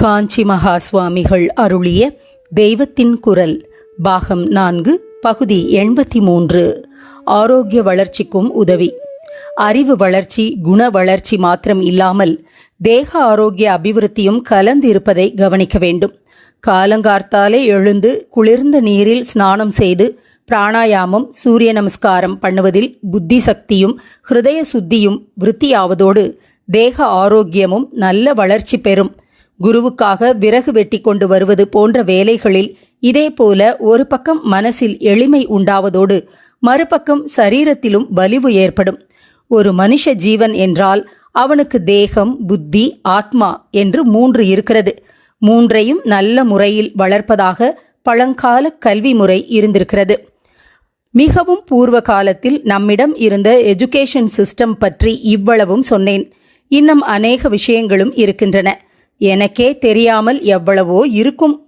காஞ்சி மகா சுவாமிகள் அருளிய தெய்வத்தின் குரல் பாகம் நான்கு பகுதி எண்பத்தி மூன்று ஆரோக்கிய வளர்ச்சிக்கும் உதவி. அறிவு வளர்ச்சி குண வளர்ச்சி மாத்திரம் இல்லாமல் தேக ஆரோக்கிய அபிவிருத்தியும் கலந்து இருப்பதை கவனிக்க வேண்டும். காலங்கார்த்தாலே எழுந்து குளிர்ந்த நீரில் ஸ்நானம் செய்து பிராணாயாமம் சூரிய நமஸ்காரம் பண்ணுவதில் புத்தி சக்தியும் ஹிருதய சுத்தியும் விருத்தியாவதோடு தேக ஆரோக்கியமும் நல்ல வளர்ச்சி பெறும். குருவுக்காக விறகு வெட்டி கொண்டு வருவது போன்ற வேலைகளில் இதேபோல ஒரு பக்கம் மனசில் எளிமை உண்டாவதோடு மறுபக்கம் சரீரத்திலும் வலிவு ஏற்படும். ஒரு மனுஷ ஜீவன் என்றால் அவனுக்கு தேகம் புத்தி ஆத்மா என்று மூன்று இருக்கிறது. மூன்றையும் நல்ல முறையில் வளர்ப்பதாக பழங்கால கல்வி முறை இருந்திருக்கிறது. மிகவும் பூர்வ காலத்தில் நம்மிடம் இருந்த எஜுகேஷன் சிஸ்டம் பற்றி இவ்வளவும் சொன்னேன். இன்னும் அநேக விஷயங்களும் இருக்கின்றன. எனக்கே தெரியாமல் எவ்வளவோ இருக்கும்